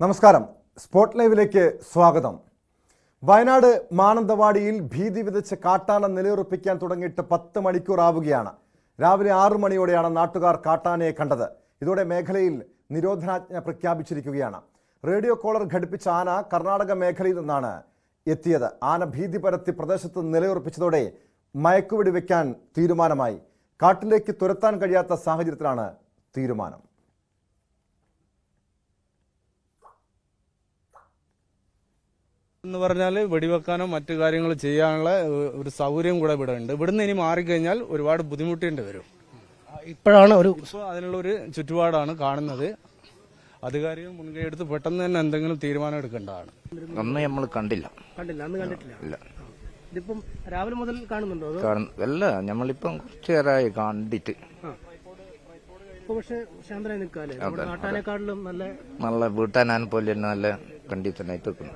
നമസ്കാരം. സ്പോട്ട് ലൈവിലേക്ക് സ്വാഗതം. വയനാട് മാനന്തവാടിയിൽ ഭീതി വിതച്ച് കാട്ടാന നിലയുറപ്പിക്കാൻ തുടങ്ങിയിട്ട് പത്ത് മണിക്കൂർ ആവുകയാണ്. രാവിലെ ആറു മണിയോടെയാണ് നാട്ടുകാർ കാട്ടാനയെ കണ്ടത്. ഇതോടെ മേഖലയിൽ നിരോധനാജ്ഞ പ്രഖ്യാപിച്ചിരിക്കുകയാണ്. റേഡിയോ കോളർ ഘടിപ്പിച്ച ആന കർണാടക മേഖലയിൽ നിന്നാണ് എത്തിയത്. ആന ഭീതി പരത്തി പ്രദേശത്ത് നിലയുറപ്പിച്ചതോടെ മയക്കുവെടി വയ്ക്കാൻ തീരുമാനമായി. കാട്ടിലേക്ക് തുരത്താൻ കഴിയാത്ത സാഹചര്യത്തിലാണ് തീരുമാനം. എന്ന് പറഞ്ഞാൽ വെടിവെക്കാനോ മറ്റു കാര്യങ്ങൾ ചെയ്യാനുള്ള ഒരു സൗകര്യം കൂടെ ഇവിടെ ഉണ്ട് ഇവിടുന്ന് ഇനി മാറിക്കഴിഞ്ഞാൽ ഒരുപാട് ബുദ്ധിമുട്ടേണ്ടി വരും. ഇപ്പോഴാണ് ഒരു അതിനുള്ള ഒരു ചുറ്റുപാടാണ് കാണുന്നത്. അധികാരികൾ മുൻകൈ എടുത്ത് പെട്ടെന്ന് തന്നെ എന്തെങ്കിലും തീരുമാനം എടുക്കേണ്ടതാണ്. അന്ന് നമ്മൾ കണ്ടില്ല. കണ്ടില്ല അന്ന് കണ്ടിട്ടില്ല. ഇല്ല. ഇതിപ്പം രാവിലെ മുതൽ കാണുന്നുണ്ടോ അല്ല നമ്മളിപ്പം കുറച്ചു നേരമായി കണ്ടിട്ട് നല്ല വീട്ടാനാൻ പോലെ തന്നെ നല്ല കണ്ടീഷനായിട്ട് നിൽക്കുന്നു.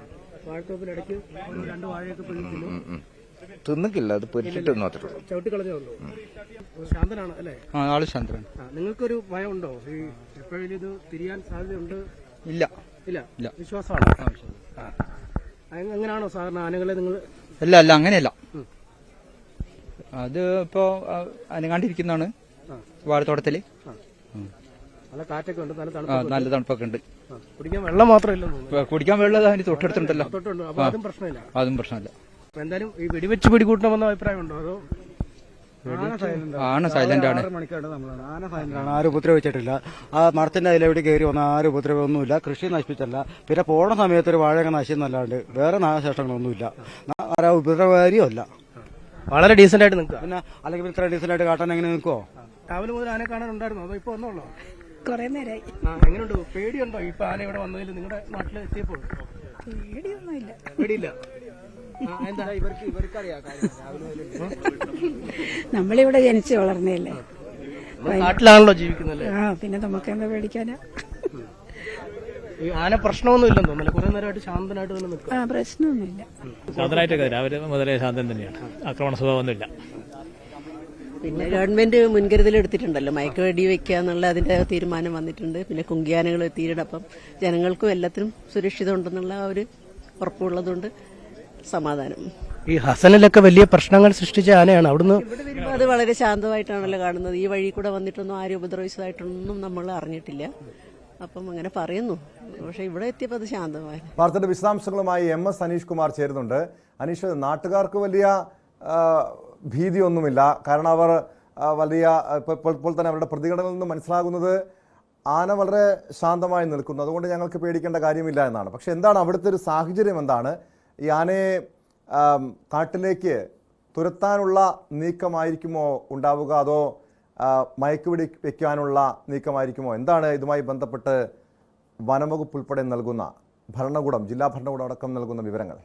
വാഴത്തോപ്പിലിടയ്ക്ക് ഒരു രണ്ട് വാഴയൊക്കെ ഉം. അത് പൊരിച്ചിട്ട് മാത്രമേ ചവിട്ടി കളഞ്ഞേ ഉള്ളൂ ശാന്തനാണ് അല്ലേ? ആൾ ശാന്തനാണ്. ആ, നിങ്ങൾക്കൊരു ഭയമുണ്ടോ? ഈ എപ്പോഴും ഇത് തിരിയാൻ സാധ്യതയുണ്ട്? ഇല്ല. ഇല്ല? ഇല്ല. വിശ്വാസമാണ്. ആ. സാധാരണ ആനകളെ നിങ്ങൾ അല്ല അല്ല അങ്ങനെയല്ല. അത് ഇപ്പോ അനങ്ങാണ്ടിരിക്കുന്നതാണ് വാഴത്തോട്ടത്തിൽ. നല്ല കാറ്റൊക്കെ ഉണ്ട് നല്ല തണുപ്പ് നല്ല തണുപ്പൊക്കെ ഉണ്ട്. കുടിക്കാൻ വെള്ളം ഇപ്പൊ കുടിക്കാൻ വെള്ളം അതിന് തൊട്ടടുത്തുണ്ടല്ലോ. അതും പ്രശ്നമില്ല. അതും പ്രശ്നമില്ല. എന്തായാലും ഈ വെടിവെച്ച് പിടികൂട്ടണമെന്ന അഭിപ്രായമുണ്ടോ അതോ ആണ്? സൈലന്റ് ആണ്. ആന സൈലന്റാണ് ആരും ഉപദ്രവിച്ചിട്ടില്ല. ആ മരത്തിന്റെ അതിലെവിടെ കയറി വന്ന ആരും ഉപദ്രവമൊന്നുമില്ല. കൃഷി നശിപ്പിച്ചല്ല. പിന്നെ പോണ സമയത്ത് ഒരു വാഴയൊക്കെ നശിച്ചെന്നല്ലാണ്ട് വേറെ നാശനഷ്ടങ്ങളൊന്നുമില്ല. ആരാ ഉപദ്രവകാരിയോ അല്ല വളരെ ഡീസന്റ് ആയിട്ട് നിൽക്കുക. പിന്നെ അല്ലെങ്കിൽ ഇത്ര ഡീസന്റ് ആയിട്ട് കാട്ടാൻ എങ്ങനെ നിൽക്കുവോ? രാവിലെ മുതൽ ആനെ കാണാനുണ്ടായിരുന്നു? അതോ ഇപ്പൊ വന്നോളോ? കുറെ നേരമായി ആ എങ്ങനെയുണ്ട് പേടിയുണ്ടോ? ഇപ്പൊ ആന ഇവിടെ വന്നതിൽ നിങ്ങളുടെ നാട്ടിൽ എത്തിയപ്പോൾ? പേടിയൊന്നുമില്ല. പേടിയില്ല? ആ, എന്താ? ഇവർക്ക് ഇവർക്കറിയാം നമ്മളിവിടെ ജനിച്ചു വളർന്നല്ലേ നാട്ടിലാണല്ലോ ജീവിക്കുന്നത് ആ പിന്നെ നമുക്ക് എന്താ പേടിക്കാനാ? ഈ ആന പ്രശ്നമൊന്നും ഇല്ലെന്ന് തോന്നുന്നില്ല കുറെ നേരമായിട്ട് ശാന്തനായിട്ട് തന്നെ നിൽക്കുക. ആ പ്രശ്നമൊന്നുമില്ല. ശാന്തനായിട്ടൊക്കെ രാവിലെ മുതലേ ശാന്തൻ തന്നെയാണ്. ആക്രമണ സ്വഭാവമൊന്നുമില്ല. പിന്നെ ഗവൺമെന്റ് മുൻകരുതൽ എടുത്തിട്ടുണ്ടല്ലോ. മയക്കുവെടി വെക്കുക എന്നുള്ള അതിന്റെ തീരുമാനം വന്നിട്ടുണ്ട്. പിന്നെ കുങ്കിയാനകൾ എത്തിയിട്ടുണ്ട് അപ്പം ജനങ്ങൾക്കും എല്ലാത്തിനും സുരക്ഷിതം ഉണ്ടെന്നുള്ള ആ ഒരു ഉറപ്പുള്ളതുകൊണ്ട് സമാധാനം. ഈ ഹസനിലൊക്കെ വലിയ പ്രശ്നങ്ങൾ സൃഷ്ടിച്ച ആനയാണ്. അവിടുന്ന് അത് വളരെ ശാന്തമായിട്ടാണല്ലോ കാണുന്നത്. ഈ വഴി കൂടെ വന്നിട്ടൊന്നും ആരും ഉപദ്രവിച്ചതായിട്ടൊന്നും നമ്മൾ അറിഞ്ഞിട്ടില്ല. അപ്പം അങ്ങനെ പറയുന്നു. പക്ഷെ ഇവിടെ എത്തിയപ്പോൾ അത് ശാന്തമായി. വാർത്തയുടെ വിശദാംശങ്ങളുമായി എം എസ് അനീഷ് കുമാർ ചേരുന്നുണ്ട്. അനീഷ് നാട്ടുകാർക്ക് വലിയ ഭീതിയൊന്നുമില്ല. കാരണം അവർ വലിയ ഇപ്പോൾ ഇപ്പോൾ തന്നെ അവരുടെ പ്രതികരണങ്ങളിൽ നിന്ന് മനസ്സിലാകുന്നത് ആന വളരെ ശാന്തമായി നിൽക്കുന്നു. അതുകൊണ്ട് ഞങ്ങൾക്ക് പേടിക്കേണ്ട കാര്യമില്ല എന്നാണ്. പക്ഷേ എന്താണ് അവിടുത്തെ ഒരു സാഹചര്യം എന്താണ്? ഈ ആനയെ കാട്ടിലേക്ക് തുരത്താനുള്ള നീക്കമായിരിക്കുമോ ഉണ്ടാവുക? അതോ മയക്കുപിടി വയ്ക്കാനുള്ള നീക്കമായിരിക്കുമോ? എന്താണ് ഇതുമായി ബന്ധപ്പെട്ട് വനംവകുപ്പ് ഉൾപ്പെടെ നൽകുന്ന ഭരണകൂടം ജില്ലാ ഭരണകൂടം അടക്കം നൽകുന്ന വിവരങ്ങൾ?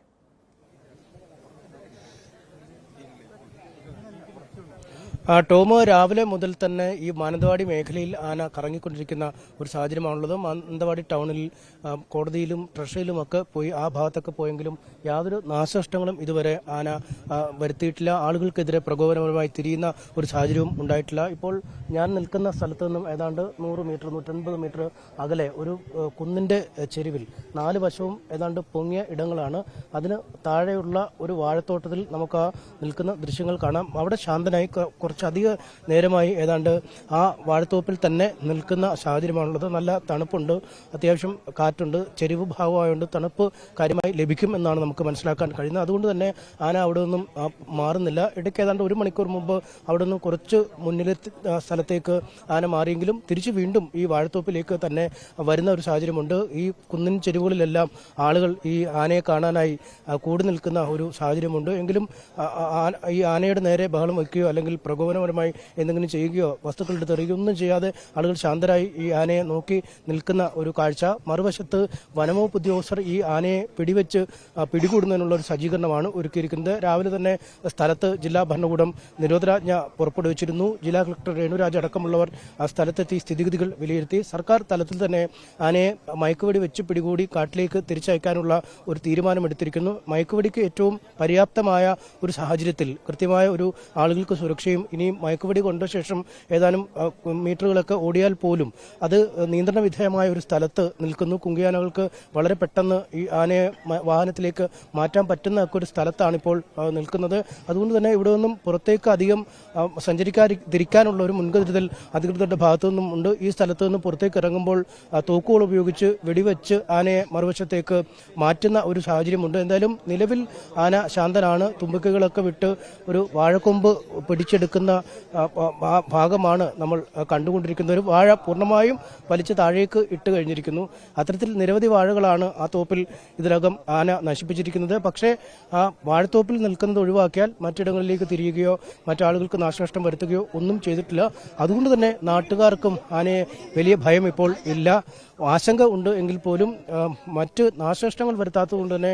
ടോമോ രാവിലെ മുതൽ തന്നെ ഈ മാനന്തവാടി മേഖലയിൽ ആന കറങ്ങിക്കൊണ്ടിരിക്കുന്ന ഒരു സാഹചര്യമാണുള്ളത്. മാനന്തവാടി ടൗണിൽ കോടതിയിലും ട്രഷറിയിലും ഒക്കെ പോയി ആ ഭാഗത്തൊക്കെ പോയെങ്കിലും യാതൊരു നാശനഷ്ടങ്ങളും ഇതുവരെ ആന വരുത്തിയിട്ടില്ല. ആളുകൾക്കെതിരെ പ്രകോപനപരമായി തിരിയുന്ന ഒരു സാഹചര്യവും ഉണ്ടായിട്ടില്ല. ഇപ്പോൾ ഞാൻ നിൽക്കുന്ന സ്ഥലത്ത് നിന്നും ഏതാണ്ട് നൂറ് മീറ്റർ നൂറ്റൻപത് മീറ്റർ അകലെ ഒരു കുന്നിന്റെ ചെരുവിൽ നാല് വശവും ഏതാണ്ട് പൊങ്ങിയ ഇടങ്ങളാണ്. അതിന് താഴെയുള്ള ഒരു വാഴത്തോട്ടത്തിൽ നമുക്ക് നിൽക്കുന്ന ദൃശ്യങ്ങൾ കാണാം. അവിടെ ശാന്തനായി കൊ- കുറച്ചധിക നേരമായി ഏതാണ്ട് ആ വാഴത്തോപ്പിൽ തന്നെ നിൽക്കുന്ന സാഹചര്യമാണുള്ളത്. നല്ല തണുപ്പുണ്ട് അത്യാവശ്യം കാറ്റുണ്ട് ചെരിവ് ഭാഗമായതുകൊണ്ട് തണുപ്പ് കാര്യമായി ലഭിക്കും എന്നാണ് നമുക്ക് മനസ്സിലാക്കാൻ കഴിയുന്നത്. അതുകൊണ്ട് തന്നെ ആന അവിടെ നിന്നും മാറുന്നില്ല. ഇടയ്ക്ക് ഏതാണ്ട് ഒരു മണിക്കൂർ മുമ്പ് അവിടെ നിന്ന് കുറച്ച് മുന്നിലെ സ്ഥലത്തേക്ക് ആന മാറിയെങ്കിലും തിരിച്ചു വീണ്ടും ഈ വാഴത്തോപ്പിലേക്ക് തന്നെ വരുന്ന ഒരു സാഹചര്യമുണ്ട്. ഈ കുന്നിൻ ചെരുവുകളിലെല്ലാം ആളുകൾ ഈ ആനയെ കാണാനായി കൂടി നിൽക്കുന്ന ഒരു സാഹചര്യമുണ്ട്. എങ്കിലും ഈ ആനയുടെ നേരെ ബഹളം വയ്ക്കുകയോ അല്ലെങ്കിൽ പ്രകോപനപരമായി എന്തെങ്കിലും ചെയ്യുകയോ വസ്തുക്കൾ എടുത്തെറിയുകയോ ഒന്നും ചെയ്യാതെ ആളുകൾ ശാന്തരായി ഈ ആനയെ നോക്കി നിൽക്കുന്ന ഒരു കാഴ്ച. മറുവശത്ത് വനംവകുപ്പ് ഉദ്യോഗസ്ഥർ ഈ ആനയെ പിടിവെച്ച് പിടികൂടുന്നതിനുള്ള ഒരു സജ്ജീകരണമാണ് ഒരുക്കിയിരിക്കുന്നത്. രാവിലെ തന്നെ സ്ഥലത്ത് ജില്ലാ ഭരണകൂടം നിരോധനാജ്ഞ പുറപ്പെടുവിച്ചിരുന്നു. ജില്ലാ കളക്ടർ രേണുരാജ് അടക്കമുള്ളവർ സ്ഥലത്തെത്തി സ്ഥിതിഗതികൾ വിലയിരുത്തി. സർക്കാർ തലത്തിൽ തന്നെ ആനയെ മയക്കുവെടി വെച്ച് പിടികൂടി കാട്ടിലേക്ക് തിരിച്ചയക്കാനുള്ള ഒരു തീരുമാനമെടുത്തിരിക്കുന്നു. മയക്കുവെടിക്ക് ഏറ്റവും പര്യാപ്തമായ ഒരു സാഹചര്യത്തിൽ കൃത്യമായ ഒരു ആളുകൾക്ക് സുരക്ഷയും ഇനി മയക്കുപടി കൊണ്ട ശേഷം ഏതാനും മീറ്ററുകളൊക്കെ ഓടിയാൽ പോലും അത് നിയന്ത്രണ വിധേയമായ ഒരു സ്ഥലത്ത് നിൽക്കുന്നു. കുങ്കിയാനകൾക്ക് വളരെ പെട്ടെന്ന് ഈ ആനയെ വാഹനത്തിലേക്ക് മാറ്റാൻ പറ്റുന്ന ഒക്കെ ഒരു സ്ഥലത്താണ് ഇപ്പോൾ നിൽക്കുന്നത്. അതുകൊണ്ട് തന്നെ ഇവിടെ നിന്നും പുറത്തേക്ക് അധികം സഞ്ചരിക്കാതിരിക്കാനുള്ള ഒരു മുൻകരുതൽ അധികൃതരുടെ ഭാഗത്തു നിന്നും ഉണ്ട്. ഈ സ്ഥലത്ത് നിന്ന് പുറത്തേക്ക് ഇറങ്ങുമ്പോൾ തോക്കുകൾ ഉപയോഗിച്ച് വെടിവെച്ച് ആനയെ മറുവശത്തേക്ക് മാറ്റുന്ന ഒരു സാഹചര്യമുണ്ട്. എന്തായാലും നിലവിൽ ആന ശാന്തനാണ്. തുമ്പിക്കുകളൊക്കെ വിട്ട് ഒരു വാഴക്കൊമ്പ് പിടിച്ചെടുക്കുന്ന ആ ഭാഗമാണ് നമ്മൾ കണ്ടുകൊണ്ടിരിക്കുന്നത്. ഒരു വാഴ പൂർണമായും വലിച്ച് താഴേക്ക് ഇട്ട് കഴിഞ്ഞിരിക്കുന്നു. അത്തരത്തിൽ നിരവധി വാഴകളാണ് ആ തോപ്പിൽ ഇതിനകം ആന നശിപ്പിച്ചിരിക്കുന്നത്. പക്ഷേ ആ വാഴത്തോപ്പിൽ നിൽക്കുന്നത് ഒഴിവാക്കിയാൽ മറ്റിടങ്ങളിലേക്ക് തിരിയുകയോ മറ്റാളുകൾക്ക് നാശനഷ്ടം വരുത്തുകയോ ഒന്നും ചെയ്തിട്ടില്ല. അതുകൊണ്ട് തന്നെ നാട്ടുകാർക്കും ആനയെ വലിയ ഭയം ഇപ്പോൾ ഇല്ല. ആശങ്ക ഉണ്ട് എങ്കിൽ പോലും മറ്റ് നാശനഷ്ടങ്ങൾ വരുത്താത്തതുകൊണ്ട് തന്നെ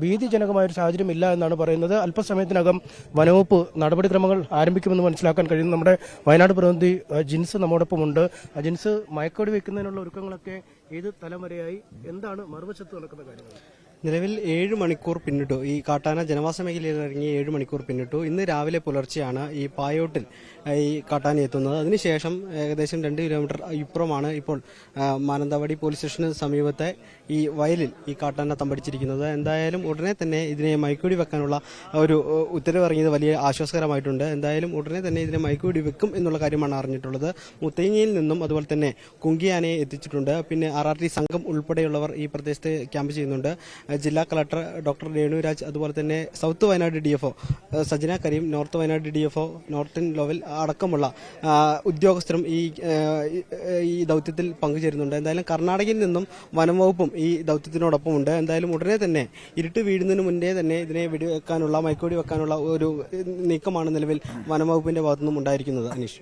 ഭീതിജനകമായ ഒരു സാഹചര്യം ഇല്ല എന്നാണ് പറയുന്നത്. അല്പസമയത്തിനകം വനവകുപ്പ് നടപടിക്രമങ്ങൾ ആരംഭിക്കുമെന്ന് മനസ്സിലാക്കാൻ കഴിയും നമ്മുടെ വയനാട് പ്രതിനിധി ജിൻസ് നമ്മോടൊപ്പമുണ്ട്. ആ, ജിൻസ് മയക്കോടി വെക്കുന്നതിനുള്ള ഒരുക്കങ്ങളൊക്കെ ഏത് തലം വരെയായി? എന്താണ് മറുവശത്ത് നടക്കുന്ന കാര്യങ്ങൾ? നിലവിൽ ഏഴ് മണിക്കൂർ പിന്നിട്ടു. ഈ കാട്ടാന ജനവാസ മേഖലയിൽ ഇറങ്ങി ഏഴ് മണിക്കൂർ പിന്നിട്ടു. ഇന്ന് രാവിലെ പുലർച്ചെയാണ് ഈ പായോട്ടിൽ ഈ കാട്ടാന എത്തുന്നത്. അതിനുശേഷം ഏകദേശം രണ്ട് കിലോമീറ്റർ ഇപ്പുറമാണ് ഇപ്പോൾ മാനന്തവാടി പോലീസ് സ്റ്റേഷന് സമീപത്തെ ഈ വയലിൽ ഈ കാട്ടാന തമ്പടിച്ചിരിക്കുന്നത്. എന്തായാലും ഉടനെ തന്നെ ഇതിനെ മൈക്കൂടി വെക്കാനുള്ള ഒരു ഉത്തരവ് ഇറങ്ങിയത് വലിയ ആശ്വാസകരമായിട്ടുണ്ട്. എന്തായാലും ഉടനെ തന്നെ ഇതിനെ മൈക്കൂടി വെക്കും എന്നുള്ള കാര്യമാണ് അറിഞ്ഞിട്ടുള്ളത്. മുത്തങ്ങയിൽ നിന്നും അതുപോലെ തന്നെ കുങ്കിയാനയെ എത്തിച്ചിട്ടുണ്ട്. പിന്നെ ആർ സംഘം ഉൾപ്പെടെയുള്ളവർ ഈ പ്രദേശത്ത് ക്യാമ്പ് ചെയ്യുന്നുണ്ട്. ജില്ലാ കളക്ടർ ഡോക്ടർ രേണുരാജ് അതുപോലെ തന്നെ south Wayanad D F Sajana Kareem north Wayanad D F northern level അടക്കമുള്ള ഉദ്യോഗസ്ഥരും ഈ ഈ ദൗത്യത്തിൽ പങ്കുചേരുന്നുണ്ട്. എന്തായാലും കർണാടകയിൽ നിന്നും വനം വകുപ്പും ഈ ദൗത്യത്തിനോടൊപ്പം ഉണ്ട് എന്തായാലും ഉടനെ തന്നെ ഇരുട്ട് വീഴുന്നതിന് മുന്നേ തന്നെ ഇതിനെ വെടിവെക്കാനുള്ള മൈക്കോടി വെക്കാനുള്ള ഒരു നീക്കമാണ് നിലവിൽ വനം വകുപ്പിന്റെ ഭാഗത്തുനിന്നും ഉണ്ടായിരിക്കുന്നത് അനീഷ്.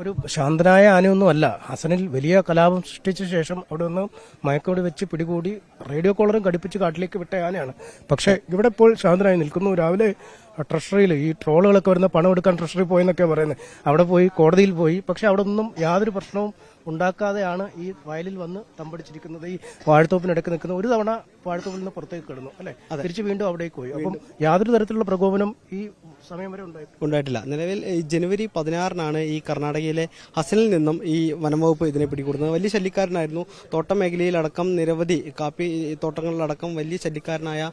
ഒരു ശാന്തനായ ആനയൊന്നും അല്ല ഹസനിൽ വലിയ കലാപം സൃഷ്ടിച്ച ശേഷം അവിടെ നിന്ന് മയക്കോട് വെച്ച് പിടികൂടി റേഡിയോ കോളറും കടിപ്പിച്ച് കാട്ടിലേക്ക് വിട്ട ആനയാണ്. പക്ഷേ ഇവിടെ ഇപ്പോൾ ശാന്തനായി നിൽക്കുന്നു. രാവിലെ ട്രഷറിയിൽ ഈ ട്രോളുകളൊക്കെ വരുന്ന പണം എടുക്കാൻ ട്രഷറി പോയെന്നൊക്കെ പറയുന്നത്. അവിടെ പോയി കോടതിയിൽ പോയി. പക്ഷെ അവിടെ ഒന്നും യാതൊരു പ്രശ്നവും ഉണ്ടാക്കാതെയാണ് ഈ വയലിൽ വന്ന് തമ്പടിച്ചിരിക്കുന്നത്. ഈ വാഴത്തോപ്പിനിടയ്ക്ക് നിൽക്കുന്നത് ഒരു തവണ വാഴത്തോപ്പിൽ നിന്ന് പുറത്തേക്ക് കിടന്നു അല്ലെ? തിരിച്ച് വീണ്ടും അവിടേക്ക് പോയി. അപ്പം യാതൊരു തരത്തിലുള്ള പ്രകോപനം ഈ സമയം വരെ ഉണ്ടായി ഉണ്ടായിട്ടില്ല. നിലവിൽ ജനുവരി പതിനാറിനാണ് ഈ കർണാടകയിലെ ഹസനിൽ നിന്നും ഈ വനംവകുപ്പ് ഇതിനെ പിടികൂടുന്നത്. വലിയ ശല്യക്കാരനായിരുന്നു. തോട്ടം മേഖലയിലടക്കം നിരവധി കാപ്പി തോട്ടങ്ങളിലടക്കം വലിയ ശല്യക്കാരനായ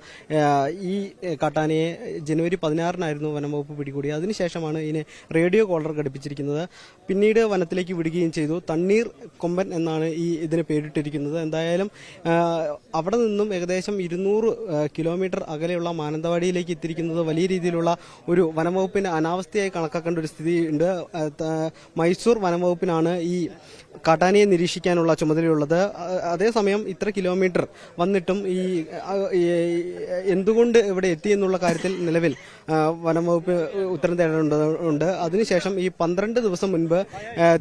ഈ കാട്ടാനയെ ജനുവരി പതിനാറിനായിരുന്നു വനംവകുപ്പ് പിടികൂടിയത്. അതിനുശേഷമാണ് ഇതിനെ റേഡിയോ കോളർ ഘടിപ്പിച്ചിരിക്കുന്നത്. പിന്നീട് വനത്തിലേക്ക് വിടുകയും ചെയ്തു. തണ്ണീർ കൊമ്പൻ എന്നാണ് ഈ ഇതിന് പേരിട്ടിരിക്കുന്നത്. എന്തായാലും അവിടെ നിന്നും ഏകദേശം ഇരുന്നൂറ് കിലോമീറ്റർ അകലെയുള്ള മാനന്തവാടിയിലേക്ക് എത്തിയിരിക്കുന്നത് വലിയ രീതിയിലുള്ള ഒരു വനംവകുപ്പിന്റെ അനാവസ്ഥയായി കണക്കാക്കേണ്ട ഒരു സ്ഥിതി ഉണ്ട് മൈസൂർ വനംവകുപ്പിനാണ് ഈ കാട്ടാനയെ നിരീക്ഷിക്കാനുള്ള ചുമതലയുള്ളത്. അതേസമയം ഇത്ര കിലോമീറ്റർ വന്നിട്ടും ഈ എന്തുകൊണ്ട് ഇവിടെ എത്തി എന്നുള്ള കാര്യത്തിൽ നിലവിൽ വനം വനംവകുപ്പ് ഉത്തരം തേടേണ്ടതുണ്ട് അതിനുശേഷം ഈ പന്ത്രണ്ട് ദിവസം മുൻപ്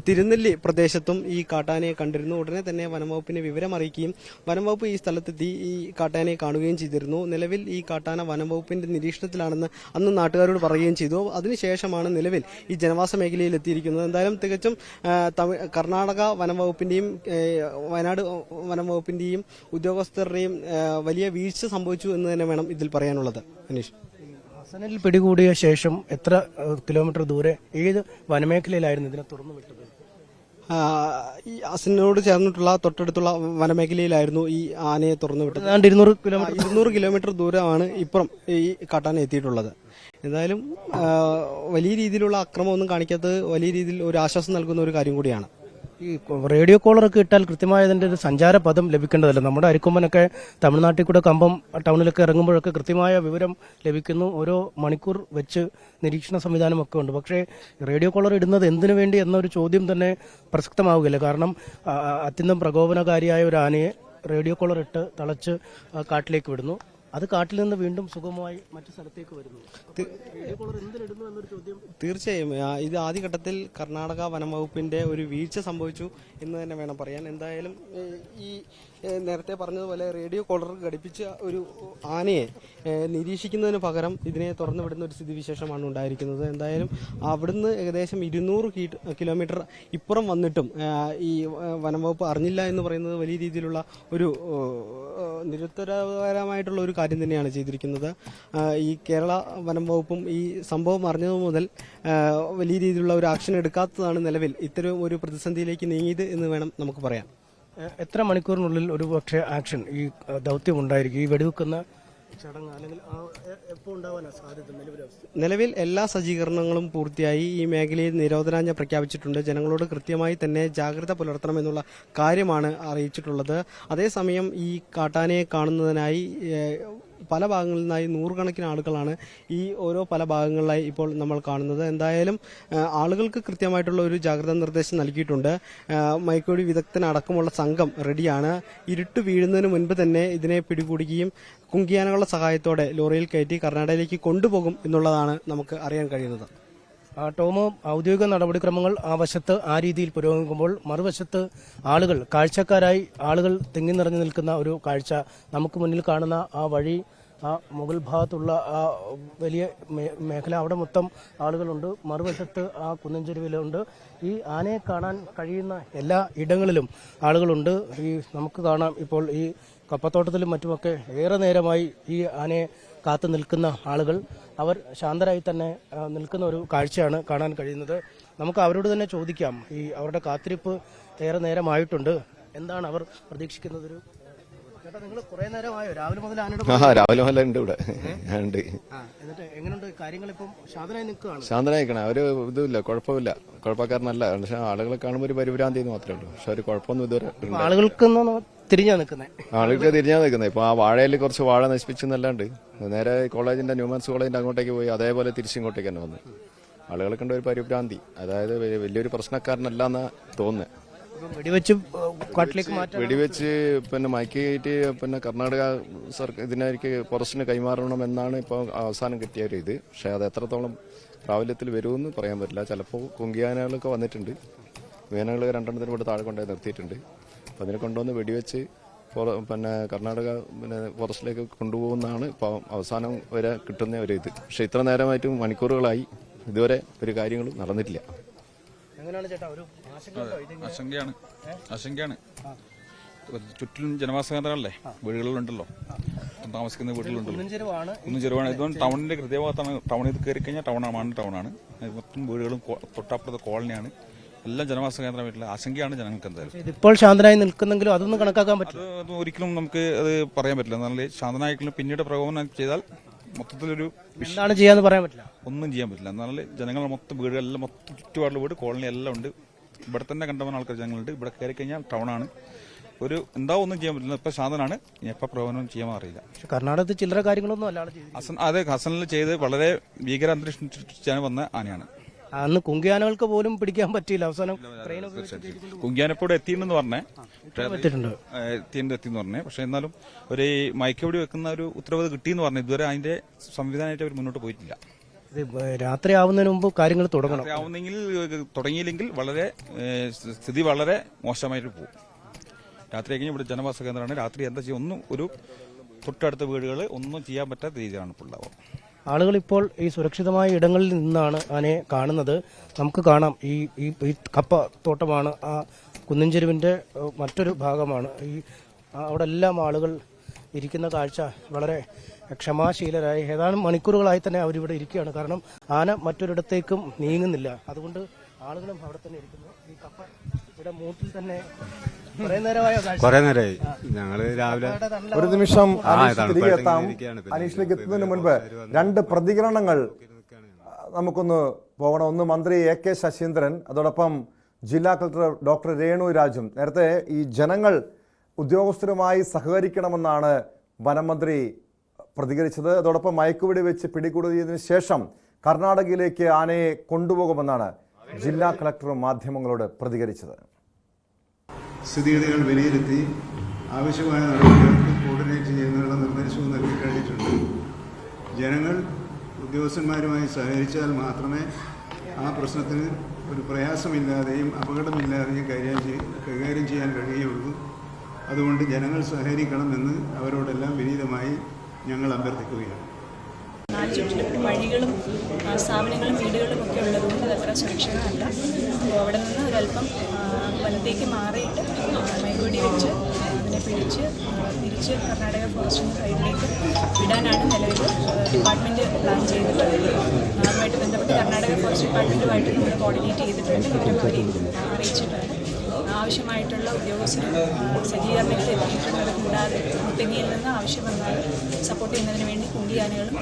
തിരുനെല്ലി പ്രദേശത്തും ഈ കാട്ടാനയെ കണ്ടിരുന്നു. ഉടനെ തന്നെ വനംവകുപ്പിനെ വിവരം അറിയിക്കുകയും വനംവകുപ്പ് ഈ സ്ഥലത്തെത്തി ഈ കാട്ടാനയെ കാണുകയും ചെയ്തിരുന്നു. നിലവിൽ ഈ കാട്ടാന വനംവകുപ്പിന്റെ നിരീക്ഷണത്തിലാണെന്ന് അന്ന് നാട്ടുകാരോട് പറയുകയും ചെയ്തു. അതിനുശേഷമാണ് നിലവിൽ ഈ ജനവാസ മേഖലയിൽ എത്തിയിരിക്കുന്നത്. എന്തായാലും തികച്ചും കർണാടക വനംവകുപ്പിന്റെയും വകുപ്പിന്റെയും വയനാട് വനംവകുപ്പിന്റെയും ഉദ്യോഗസ്ഥരുടെയും വലിയ വീഴ്ച സംഭവിച്ചു എന്ന് തന്നെ വേണം ഇതിൽ പറയാനുള്ളത്. അനീഷ്. ഹസനിൽ പിടികൂടിയ ശേഷം എത്ര കിലോമീറ്റർ ദൂരെ ഏത് വനമേഖലയിലായിരുന്നു ഇതിനെ തുറന്നു വിട്ടത്? ഈ അസിനോട് ചേർന്നിട്ടുള്ള തൊട്ടടുത്തുള്ള വനമേഖലയിലായിരുന്നു ഈ ആനയെ തുറന്നു വിട്ടത്. ഇരുന്നൂറ് കിലോമീറ്റർ. ഇരുന്നൂറ് കിലോമീറ്റർ ദൂരമാണ് ഇപ്പുറം ഈ കാട്ടാന എത്തിയിട്ടുള്ളത്. എന്തായാലും വലിയ രീതിയിലുള്ള അക്രമമൊന്നും കാണിക്കാത്തത് വലിയ രീതിയിൽ ഒരു ആശ്വാസം നൽകുന്ന ഒരു കാര്യം കൂടിയാണ്. ഈ റേഡിയോ കോളറൊക്കെ ഇട്ടാൽ കൃത്യമായ അതിന്റെ ഒരു സഞ്ചാര പദം ലഭിക്കേണ്ടതല്ല. നമ്മുടെ അരിക്കൊമ്പനൊക്കെ തമിഴ്നാട്ടിൽ കൂടെ കമ്പം ടൗണിലൊക്കെ ഇറങ്ങുമ്പോഴൊക്കെ കൃത്യമായ വിവരം ലഭിക്കുന്നു. ഓരോ മണിക്കൂർ വെച്ച് നിരീക്ഷണ സംവിധാനമൊക്കെ ഉണ്ട്. പക്ഷേ റേഡിയോ കോളർ ഇടുന്നത് എന്തിനു വേണ്ടി എന്നൊരു ചോദ്യം തന്നെ പ്രസക്തമാവുകയില്ല. കാരണം അത്യന്തം പ്രകോപനകാരിയായ ഒരു ആനയെ റേഡിയോ കോളർ ഇട്ട് തളച്ച് കാട്ടിലേക്ക് വിടുന്നു. അത് കാട്ടിൽ നിന്ന് വീണ്ടും സുഗമമായി മറ്റു സ്ഥലത്തേക്ക് വരുന്നു. തീർച്ചയായും. ഇത് ആദ്യഘട്ടത്തിൽ കർണാടക വനം വകുപ്പിന്റെ ഒരു വീഴ്ച സംഭവിച്ചു എന്ന് തന്നെ വേണം പറയാൻ. എന്തായാലും ഈ നേരത്തെ പറഞ്ഞതുപോലെ റേഡിയോ കോളർ ഘടിപ്പിച്ച ഒരു ആനയെ നിരീക്ഷിക്കുന്നതിന് പകരം ഇതിനെ തുറന്നു വിടുന്ന ഒരു സ്ഥിതിവിശേഷമാണ് ഉണ്ടായിരിക്കുന്നത്. എന്തായാലും അവിടുന്ന് ഏകദേശം ഇരുന്നൂറ് കിലോമീറ്റർ ഇപ്പുറം വന്നിട്ടും ഈ വനംവകുപ്പ് വനം വകുപ്പ് അറിഞ്ഞില്ല എന്ന് പറയുന്നത് വലിയ രീതിയിലുള്ള ഒരു നിരുത്തരപരമായിട്ടുള്ള ഒരു കാര്യം തന്നെയാണ് ചെയ്തിരിക്കുന്നത്. ഈ കേരള വനം വകുപ്പും ഈ സംഭവം അറിഞ്ഞതു മുതൽ വലിയ രീതിയിലുള്ള ഒരു ആക്ഷൻ എടുക്കാത്തതാണ് നിലവിൽ ഇത്തരം ഒരു പ്രതിസന്ധിയിലേക്ക് നീങ്ങിയത് എന്ന് വേണം നമുക്ക് പറയാം എത്ര മണിക്കൂറിനുള്ളിൽ ഒരു പക്ഷേ ആക്ഷൻ ഈ ദൗത്യം ഉണ്ടായിരിക്കും? ഈ വെടിവെക്കുന്ന ചടങ്ങ് അല്ലെങ്കിൽ എപ്പോൾ സാധ്യത നിലവിൽ എല്ലാ സജ്ജീകരണങ്ങളും പൂർത്തിയായി. ഈ മേഖലയിൽ നിരോധനാജ്ഞ പ്രഖ്യാപിച്ചിട്ടുണ്ട്. ജനങ്ങളോട് കൃത്യമായി തന്നെ ജാഗ്രത പുലർത്തണമെന്നുള്ള കാര്യമാണ് അറിയിച്ചിട്ടുള്ളത്. അതേസമയം ഈ കാട്ടാനയെ കാണുന്നതിനായി പല ഭാഗങ്ങളിൽ നിന്നായി നൂറുകണക്കിന് ആളുകളാണ് ഈ ഓരോ പല ഭാഗങ്ങളിലായി ഇപ്പോൾ നമ്മൾ കാണുന്നത്. എന്തായാലും ആളുകൾക്ക് കൃത്യമായിട്ടുള്ള ഒരു ജാഗ്രതാ നിർദ്ദേശം നൽകിയിട്ടുണ്ട്. മൈക്കോടി വിദഗ്ധനടക്കമുള്ള സംഘം റെഡിയാണ്. ഇരുട്ട് വീഴുന്നതിന് മുൻപ് തന്നെ ഇതിനെ പിടികൂടുകയും കുങ്കിയാനകളുടെ സഹായത്തോടെ ലോറിയിൽ കയറ്റി കർണാടകയിലേക്ക് കൊണ്ടുപോകും എന്നുള്ളതാണ് നമുക്ക് അറിയാൻ കഴിയുന്നത്. ടോമോ ഔദ്യോഗിക നടപടിക്രമങ്ങൾ ആ വശത്ത് ആ രീതിയിൽ പുരോഗമിക്കുമ്പോൾ മറുവശത്ത് ആളുകൾ കാഴ്ചക്കാരായി ആളുകൾ തിങ്ങി നിറഞ്ഞു നിൽക്കുന്ന ഒരു കാഴ്ച നമുക്ക് മുന്നിൽ കാണുന്ന ആ വഴി ആ മുകൾ ഭാഗത്തുള്ള ആ വലിയ മേഖല അവിടെ മൊത്തം ആളുകളുണ്ട്. മറുവശത്ത് ആ കുന്നഞ്ചെരുവിലുണ്ട് ഈ ആനയെ കാണാൻ കഴിയുന്ന എല്ലാ ഇടങ്ങളിലും ആളുകളുണ്ട്. ഈ നമുക്ക് കാണാം ഇപ്പോൾ ഈ കപ്പത്തോട്ടത്തിലും മറ്റുമൊക്കെ ഏറെ നേരമായി ഈ ആനയെ കാത്തു നിൽക്കുന്ന ആളുകൾ അവർ ശാന്തരായി തന്നെ നിൽക്കുന്ന ഒരു കാഴ്ചയാണ് കാണാൻ കഴിയുന്നത്. നമുക്ക് അവരോട് തന്നെ ചോദിക്കാം ഈ അവരുടെ കാത്തിരിപ്പ് ഏറെ നേരമായിട്ടുണ്ട്. എന്താണ് അവർ പ്രതീക്ഷിക്കുന്നത് ഒരു രാവിലെ മുതൽ ഉണ്ട് ഇവിടെ. ഉണ്ട്. ശാന്തനായി അവർ ഇതുമില്ല കുഴപ്പമില്ല. കുഴപ്പക്കാരനല്ല. പക്ഷെ ആളുകളെ കാണുമ്പോൾ ഒരു പരിഭ്രാന്തി മാത്രമേ ഉള്ളൂ. പക്ഷെ ഒരു കുഴപ്പമൊന്നും ഇതുവരെ ആളുകൾക്ക് തിരിഞ്ഞാ നിൽക്കുന്നത് ആളുകൾക്ക് തിരിഞ്ഞാ നിൽക്കുന്നത് ഇപ്പൊ ആ വാഴയിൽ കുറച്ച് വാഴ നശിപ്പിച്ചെന്നല്ലാണ്ട് നേരെ കോളേജിന്റെ ന്യൂമൻസ് കോളേജിന്റെ അങ്ങോട്ടേക്ക് പോയി അതേപോലെ തിരിച്ചിങ്ങോട്ടേക്ക് തന്നെ വന്നു. ആളുകൾക്ക് കണ്ട ഒരു പരിഭ്രാന്തി. അതായത് വലിയ- വലിയൊരു പ്രശ്നക്കാരനല്ല എന്ന് തോന്നുന്നത് ഇപ്പം വെടിവെച്ച് കാട്ടിലേക്ക് മാറ്റാൻ വെടിവെച്ച് പിന്നെ മയക്കിയിട്ട് പിന്നെ കർണാടക സർക്കാർ ഇതിനായിരിക്കും ഫോറസ്റ്റിന് കൈമാറണം എന്നാണ് ഇപ്പോൾ അവസാനം കിട്ടിയ ഒരു ഇത്. പക്ഷേ അത് എത്രത്തോളം പ്രാബല്യത്തിൽ വരുമെന്ന് പറയാൻ പറ്റില്ല. ചിലപ്പോൾ കുങ്കിയാനകളൊക്കെ വന്നിട്ടുണ്ട്. വേനകൾ രണ്ടെണ്ണത്തിന് ഇവിടെ താഴെ കൊണ്ടുപോയി നിർത്തിയിട്ടുണ്ട്. അപ്പം അതിനെ കൊണ്ടുവന്ന് വെടിവെച്ച് പിന്നെ കർണാടക പിന്നെ ഫോറസ്റ്റിലേക്ക് കൊണ്ടുപോകുന്നതാണ് ഇപ്പം അവസാനം വരെ കിട്ടുന്ന ഒരു ഇത്. പക്ഷെ ഇത്ര നേരമായിട്ടും മണിക്കൂറുകളായി. ഇതുവരെ ഒരു കാര്യങ്ങളും നടന്നിട്ടില്ല. ആശങ്കയാണ്. ആശങ്കയാണ്. ചുറ്റിലും ജനവാസ കേന്ദ്രങ്ങളല്ലേ? വീടുകളിലുണ്ടല്ലോ താമസിക്കുന്ന വീടുകളുണ്ടല്ലോ. കുന്നഞ്ചെരുവാണ്. ഒന്നും ചെറുവാണ് ഇതുകൊണ്ട് ടൗണിന്റെ ഹൃദയഭാഗത്താണ് ടൗണിൽ കയറി കഴിഞ്ഞാൽ ടൗണാണ് ടൗണാണ് മൊത്തം വീടുകളും തൊട്ടപ്പുറത്തെ കോളനിയാണ്. എല്ലാം ജനവാസ കേന്ദ്രമായിട്ടുള്ള ആശങ്കയാണ് ജനങ്ങൾക്ക് എന്തായാലും. ഇപ്പോൾ ശാന്തനായി നിൽക്കുന്നെങ്കിലും അതൊന്നും കണക്കാക്കാൻ പറ്റില്ല. അത് ഒരിക്കലും നമുക്ക് അത് പറയാൻ പറ്റില്ല. എന്നാൽ ശാന്തനായിട്ടുള്ള പിന്നീട് പ്രകോപനം ചെയ്താൽ മൊത്തത്തിലൊരു എന്താണ് ചെയ്യാന്ന് പറയാൻ പറ്റില്ല. ഒന്നും ചെയ്യാൻ പറ്റില്ല. എന്നാൽ ജനങ്ങൾ മൊത്തം വീടുകളെല്ലാം മൊത്തം ചുറ്റുപാടുള്ള വീട് കോളനി എല്ലാം ഉണ്ട്. ഇവിടെ തന്നെ കണ്ടവൻ ആൾക്കാർ ജനങ്ങളുണ്ട്. ഇവിടെ കയറി കഴിഞ്ഞാൽ ടൗണാണ് ഒരു എന്താ ഒന്നും ചെയ്യാൻ പറ്റില്ല. ഇപ്പൊ ശാന്തനാണ്. ഇനി എപ്പോൾ പ്രകോപനം ചെയ്യാൻ അറിയില്ല. പക്ഷെ കർണാടകത്തിൽ ചില്ലറ കാര്യങ്ങളൊന്നും അല്ല ഹസൻ അതെ ഹസനിൽ ചെയ്ത് വളരെ ഭീകര അന്തരീക്ഷം സൃഷ്ടിച്ചാണ് വന്ന ആനയാണ്. അന്ന് കുങ്കിയാനകൾക്ക് പോലും പിടിക്കാൻ പറ്റിയില്ല. അവസാനം വെച്ച് കുങ്കിയാനപ്പോടെ എത്തിയിട്ടുണ്ടെന്ന് പറഞ്ഞേ. എത്തിയിട്ടുണ്ട്. എത്തിയിട്ടുണ്ട് എത്തിയെന്ന് പറഞ്ഞേ. പക്ഷെ എന്നാലും ഒരു മയക്കോടി വെക്കുന്ന ഒരു ഉത്തരവാദിത്വം കിട്ടിയെന്ന് പറഞ്ഞു. ഇതുവരെ അതിന്റെ സംവിധാനമായിട്ട് അവർ മുന്നോട്ട് പോയിട്ടില്ല. രാത്രി ആവുന്നതിന് മുമ്പ് കാര്യങ്ങൾ തുടങ്ങണം. ആവുന്നെങ്കിൽ തുടങ്ങിയില്ലെങ്കിൽ വളരെ സ്ഥിതി വളരെ മോശമായിട്ട് പോകും. രാത്രി കഴിഞ്ഞ് ഇവിടെ ജനവാസ കേന്ദ്രമാണ്. രാത്രി എന്താ ചെയ്യുക ഒന്നും ഒരു തൊട്ടടുത്ത വീടുകൾ ഒന്നും ചെയ്യാൻ പറ്റാത്ത രീതിയിലാണ് ഇപ്പോൾ ഉണ്ടാവുക ആളുകൾ ഇപ്പോൾ ഈ സുരക്ഷിതമായ ഇടങ്ങളിൽ നിന്നാണ് ആനയെ കാണുന്നത്. നമുക്ക് കാണാം. ഈ ഈ കപ്പ തോട്ടമാണ് ആ കുന്നിൻചെരുവിന്റെ മറ്റൊരു ഭാഗമാണ്. ഈ അവിടെ എല്ലാം ആളുകൾ ഇരിക്കുന്ന കാഴ്ച വളരെ ക്ഷമാശീലരായി ഏതാനും മണിക്കൂറുകളായി തന്നെ അവരിവിടെ ഇരിക്കുകയാണ്. കാരണം ആന മറ്റൊരിടത്തേക്കും നീങ്ങുന്നില്ല. അതുകൊണ്ട് ആളുകളും അവിടെ തന്നെ ഇരിക്കുന്നു. ഈ കപ്പ ഇവിടെ മൂട്ടിൽ തന്നെ കുറെ നേരമായ ഞങ്ങൾ രാവിലെ ഒരു നിമിഷം തിരികെ എത്താം അനീഷിലേക്ക് എത്തുന്നതിന് മുൻപ് രണ്ട് പ്രതികരണങ്ങൾ നമുക്കൊന്ന് പോകണം. ഒന്ന് മന്ത്രി എ കെ ശശീന്ദ്രൻ അതോടൊപ്പം ജില്ലാ കളക്ടർ ഡോക്ടർ രേണു രാജും. നേരത്തെ ഈ ജനങ്ങൾ ഉദ്യോഗസ്ഥരുമായി സഹകരിക്കണമെന്നാണ് വനം മന്ത്രി പ്രതികരിച്ചത്. അതോടൊപ്പം മയക്കുവെടി വെച്ച് പിടികൂടിയതിനു ശേഷം കർണാടകയിലേക്ക് ആനയെ കൊണ്ടുപോകുമെന്നാണ് ജില്ലാ കളക്ടർ മാധ്യമങ്ങളോട് പ്രതികരിച്ചത്. സ്ഥിതിഗതികൾ വിലയിരുത്തി ആവശ്യമായ നടപടികൾക്ക് കോർഡിനേറ്റ് ചെയ്യുന്നതിനുള്ള നിർദ്ദേശവും നൽകി കഴിഞ്ഞിട്ടുണ്ട്. ജനങ്ങൾ ഉദ്യോഗസ്ഥന്മാരുമായി സഹകരിച്ചാൽ മാത്രമേ ആ പ്രശ്നത്തിന് ഒരു പ്രയാസമില്ലാതെയും അപകടമില്ലാതെയും കൈകാര്യം കൈകാര്യം ചെയ്യാൻ കഴിയുകയുള്ളൂ. അതുകൊണ്ട് ജനങ്ങൾ സഹകരിക്കണമെന്ന് അവരോടെല്ലാം വിനീതമായി ഞങ്ങൾ അഭ്യർത്ഥിക്കുകയാണ്. ചുറ്റിലും വഴികളും സ്ഥാപനങ്ങളും വീടുകളും ഒക്കെ ഉള്ളതുകൊണ്ട് അത് അത്ര സുരക്ഷിതമല്ല. അപ്പോൾ അവിടെ നിന്ന് ഒരല്പം വലത്തേക്ക് മാറിയിട്ട് വെച്ച് അതിനെ തിരിച്ച് തിരിച്ച് കർണാടക ഫോറസ്റ്റിന്റെ സൈഡിലേക്ക് വിടാനാണ് നിലവിൽ ഡിപ്പാർട്ട്മെന്റ് പ്ലാൻ ചെയ്തിട്ടുള്ളത്. അതുമായിട്ട് ബന്ധപ്പെട്ട് കർണാടക ഫോറസ്റ്റ് ഡിപ്പാർട്ട്മെന്റുമായിട്ട് നമ്മൾ കോർഡിനേറ്റ് ചെയ്തിട്ടുണ്ട്. വിവരം അവരെ അറിയിച്ചിട്ടുണ്ട്. ആവശ്യമായിട്ടുള്ള ഉദ്യോഗസ്ഥരും സജ്ജീകരണത്തിൽ എത്തിയിട്ടുണ്ട് കൂടാതെ മുത്തങ്ങയിൽ നിന്ന് ആവശ്യം വന്നാൽ സപ്പോർട്ട് ചെയ്യുന്നതിന് വേണ്ടി കുണ്ടിയാനകളും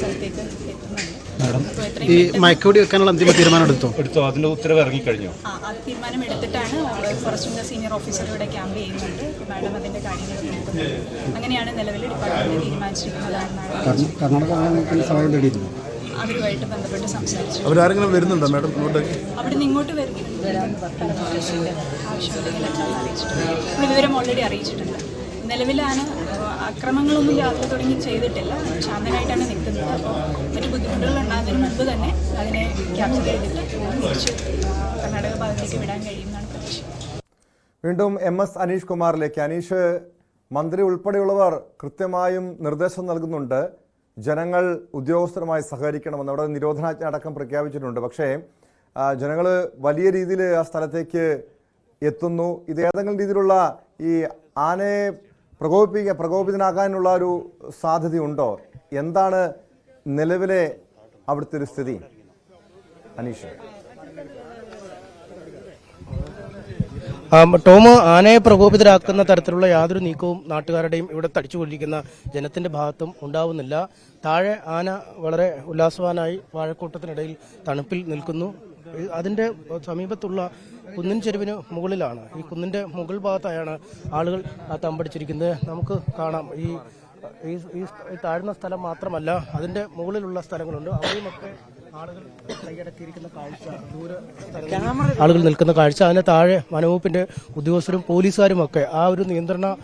സ്ഥലത്തേക്ക് എത്തുന്നുണ്ട്. എത്രയും ഈ മയക്കുവെടി വെക്കാനുള്ള അന്തിമ തീരുമാനം എടുത്തോ. എടുത്തോ അതിന്റെ ഉത്തരവ് ഇറങ്ങിക്കഴിഞ്ഞോ? ആ അത് തീരുമാനം എടുത്തിട്ടാണ് കുറച്ചുകൂടെ സീനിയർ ഓഫീസർ ഇവിടെ ക്യാമ്പ് ചെയ്യുന്നുണ്ട്. മാഡം അതിന്റെ കാര്യങ്ങൾ നോക്കുന്നുണ്ട്. അങ്ങനെയാണ് നിലവിൽ ഡിപ്പാർട്ട്മെന്റ് തീരുമാനിച്ചിരിക്കുന്നതാണെന്നാണ് കർണാടക സഹായം തേടിയിരുന്നു അവരുമായിട്ട് ബന്ധപ്പെട്ട് സംസാരിച്ചു. അവരാരെങ്കിലും വരുന്നുണ്ടോ മാഡം ഇങ്ങോട്ടേക്ക് അവിടെ നിന്ന് ഇങ്ങോട്ട് വരുന്നുണ്ട്. ആവശ്യമുണ്ടെങ്കിൽ അറിയിച്ചിട്ടുണ്ട്. വിവരം ഓൾറെഡി അറിയിച്ചിട്ടുണ്ട്. നിലവിലാണ് അക്രമങ്ങളൊന്നും യാത്ര തുടങ്ങി ചെയ്തിട്ടില്ല. ശാന്തനായിട്ടാണ് നിൽക്കുന്നത്. അപ്പോൾ മറ്റു ബുദ്ധിമുട്ടുകൾ ഉണ്ടാകുന്നതിന് മുൻപ് തന്നെ അതിനെ ക്യാപ്ചർ ചെയ്തിട്ട് തിരിച്ച് കർണാടക ഭാഗത്തേക്ക് വിടാൻ കഴിയുമെന്നാണ് പ്രതീക്ഷ. വീണ്ടും എം എസ് അനീഷ് കുമാറിലേക്ക്. അനീഷ് മന്ത്രി ഉൾപ്പെടെയുള്ളവർ കൃത്യമായും നിർദ്ദേശം നൽകുന്നുണ്ട്. ജനങ്ങൾ ഉദ്യോഗസ്ഥരുമായി സഹകരിക്കണമെന്ന്. അവിടെ നിരോധനാജ്ഞ അടക്കം പ്രഖ്യാപിച്ചിട്ടുണ്ട്. പക്ഷേ ജനങ്ങൾ വലിയ രീതിയിൽ ആ സ്ഥലത്തേക്ക് എത്തുന്നു. ഇത് ഏതെങ്കിലും രീതിയിലുള്ള ഈ ആനയെ പ്രകോപിപ്പിക്കുക പ്രകോപിതനാകാനുള്ള ഒരു സാധ്യതയുണ്ടോ? എന്താണ് നിലവിലെ അവിടുത്തെ ഒരു സ്ഥിതി? അനീഷ്. ടോമ് ആനയെ പ്രകോപിതരാക്കുന്ന തരത്തിലുള്ള യാതൊരു നീക്കവും നാട്ടുകാരുടെയും ഇവിടെ തടിച്ചുകൊണ്ടിരിക്കുന്ന ജനത്തിന്റെ ഭാഗത്തും ഉണ്ടാവുന്നില്ല. താഴെ ആന വളരെ ഉല്ലാസവാനായി വാഴക്കൂട്ടത്തിനിടയിൽ തണുപ്പിൽ നിൽക്കുന്നു. അതിന്റെ സമീപത്തുള്ള കുന്നിൻ ചെരുവിന് മുകളിലാണ്. ഈ കുന്നിന്റെ മുകൾ ഭാഗത്തായാണ് ആളുകൾ തമ്പടിച്ചിരിക്കുന്നത്. നമുക്ക് കാണാം. ഈ ഈ താഴ്ന്ന സ്ഥലം മാത്രമല്ല അതിന്റെ മുകളിലുള്ള സ്ഥലങ്ങളുണ്ട്. അവിടെയുമൊക്കെ ആളുകൾ നിൽക്കുന്ന കാഴ്ച. അതിന് താഴെ വനവകുപ്പിന്റെ ഉദ്യോഗസ്ഥരും പോലീസുകാരും ഒക്കെ ആ ഒരു നിയന്ത്രണ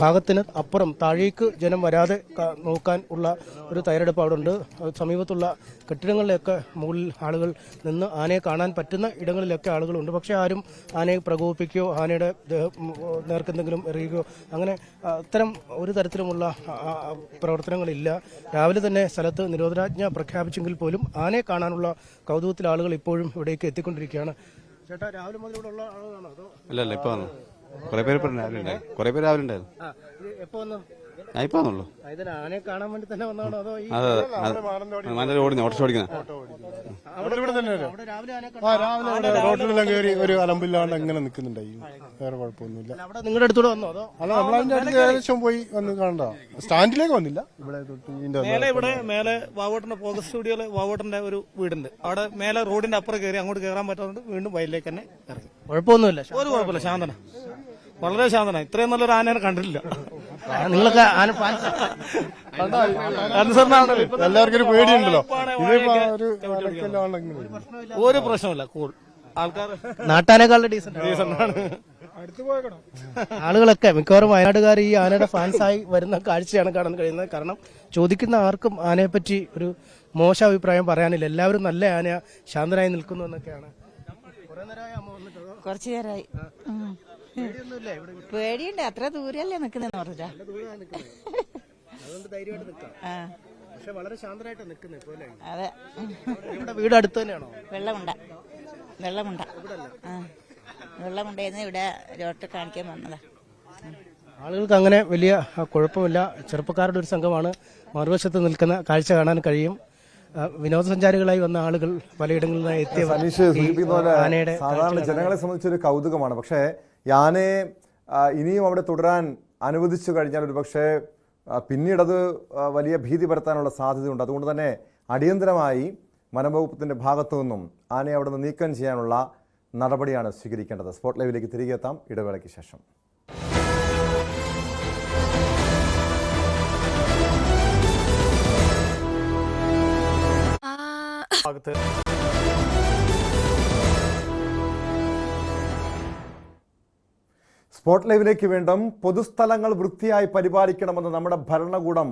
ഭാഗത്തിന് അപ്പുറം താഴേക്ക് ജനം വരാതെ നോക്കാൻ ഉള്ള ഒരു തയ്യാറെടുപ്പ് അവിടെ ഉണ്ട് സമീപത്തുള്ള കെട്ടിടങ്ങളിലൊക്കെ മുകളിൽ ആളുകൾ നിന്ന് ആനയെ കാണാൻ പറ്റുന്ന ഇടങ്ങളിലൊക്കെ ആളുകളുണ്ട്. പക്ഷേ ആരും ആനയെ പ്രകോപിപ്പിക്കുകയോ ആനയുടെ നേർക്കെന്തെങ്കിലും എറിയുകയോ അങ്ങനെ അത്തരം ഒരു തരത്തിലുമുള്ള പ്രവർത്തനങ്ങളില്ല. രാവിലെ തന്നെ സ്ഥലത്ത് നിരോധനാജ്ഞ പ്രഖ്യാപിച്ചെങ്കിൽ പോലും ആനയെ കാണാനുള്ള കൗതുകത്തിൽ ആളുകൾ ഇപ്പോഴും ഇവിടേക്ക് എത്തിക്കൊണ്ടിരിക്കുകയാണ്. ചേട്ടാ രാവിലെ മുതൽ ഇവിടെ ഉള്ള ആളുകളാണോ അതോ അല്ല അല്ല ഇപ്പൊ കുറെ പേര് കുറെ പേര് രാവിലെ ഉണ്ടായിരുന്നു. എപ്പോ വന്നു? വന്നുള്ളൂ ആനയെ കാണാൻ വേണ്ടി തന്നെ വന്നതാണോ അതോ ഈ അതെ അതെ. മാനന്തവാടി ഓടുന്നു ഓട്ടോ ഓടിക്കുന്ന അവിടെ ഇവിടെ തന്നെ അവിടെ രാവിലെ ആനയെ ആ രാവിലെ റോട്ടിലെല്ലാം കയറി ഒരു അലമ്പില്ലാണ്ട് അങ്ങനെ നിൽക്കുന്നുണ്ടായി വേറെ കുഴപ്പമൊന്നുമില്ല. അവിടെ നിങ്ങളുടെ അടുത്തൂടെ വന്നോ അതോ? അല്ല നമ്മൾ അതിന്റെ അടുത്ത് ഏകദേശം പോയി വന്ന് കാണണ്ട സ്റ്റാൻഡിലേക്ക് വന്നില്ല. ഇവിടെ തൊട്ട് ഇതിന്റെ മേലെ ഇവിടെ മേലെ വാവോട്ടന്റെ ഫോക്കസ് സ്റ്റുഡിയോയിലെ വാവോട്ടന്റെ ഒരു വീടുണ്ട്. അവിടെ മേലെ റോഡിന്റെ അപ്പുറം കയറി അങ്ങോട്ട് കയറാൻ പറ്റാത്തതുകൊണ്ട് വീണ്ടും വയലിലേക്ക് തന്നെ ഇറങ്ങി. കുഴപ്പമൊന്നുമില്ല ഒരു കുഴപ്പമില്ല ശാന്തന വളരെ ശാന്തനാണ് ഇത്രയും നല്ലൊരു ആനയെ കണ്ടിട്ടില്ല. നിങ്ങളൊക്കെ ആന ഫാൻസ് അനുസരണാണല്ലോ. എല്ലാവർക്കും ഒരു പേടിയുണ്ടല്ലോ. ഒരു പ്രശ്നമില്ല കൂൾ. ആൾക്കാർ നാട്ടാനേക്കാളുടെ ഡീസന്റ് ഡീസന്റ് ആണ്. ആളുകളൊക്കെ മിക്കവാറും വയനാടുകാർ ഈ ആനയുടെ ഫാൻസായി വരുന്ന കാഴ്ചയാണ് കാണാൻ കഴിയുന്നത്. കാരണം ചോദിക്കുന്ന ആർക്കും ആനയെ പറ്റി ഒരു മോശ അഭിപ്രായം പറയാനില്ല. എല്ലാവരും നല്ല ആന ശാന്തനായി നിൽക്കുന്നു എന്നൊക്കെയാണ്. കുറച്ചു നേരമായി. പേടിയുണ്ട് അത്ര ദൂരല്ലേ നിക്കുന്നെന്ന് പറഞ്ഞാ അതുകൊണ്ട് ധൈര്യമായിട്ട് നിൽക്കാം. പക്ഷെ വളരെ ശാന്തരായിട്ട് നിൽക്കുന്നത് അതെ. ഇവിടെ വീട് അടുത്ത് തന്നെയാണോ? വെള്ളമുണ്ട. വെള്ളമുണ്ട. ആ. വെള്ളമുണ്ടായിരുന്നു ഇവിടെ രോട്ട് കാണിക്കാൻ വന്നതാ. ആളുകൾക്ക് അങ്ങനെ വലിയ കുഴപ്പമില്ല. ചെറുപ്പക്കാരുടെ ഒരു സംഘമാണ് മറുവശത്ത് നിൽക്കുന്ന കാഴ്ച കാണാൻ കഴിയും. വിനോദസഞ്ചാരികളായി വന്ന ആളുകൾ പലയിടങ്ങളിൽ നിന്നായി ആനയുടെ സാധാരണ ജനങ്ങളെ സംബന്ധിച്ചൊരു കൗതുകമാണ്. പക്ഷേ ആ, ഇനിയും അവിടെ തുടരാൻ അനുവദിച്ചു കഴിഞ്ഞാൽ ഒരു പക്ഷേ പിന്നീടത് വലിയ ഭീതി പരത്താനുള്ള സാധ്യതയുണ്ട്. അതുകൊണ്ട് തന്നെ അടിയന്തരമായി വനംവകുപ്പത്തിന്റെ ഭാഗത്തു നിന്നും ആനയെ അവിടെ നിന്ന് നീക്കം ചെയ്യാനുള്ള നടപടിയാണ് സ്വീകരിക്കേണ്ടത്. സ്പോട്ട് ലൈവിലേക്ക് തിരികെ എത്താം. ഇടവേളയ്ക്ക് ശേഷം. ഭാഗത്ത് സ്പോട്ട് ലൈവിലേക്ക് വീണ്ടും പൊതുസ്ഥലങ്ങൾ വൃത്തിയായി പരിപാലിക്കണമെന്ന് നമ്മുടെ ഭരണകൂടം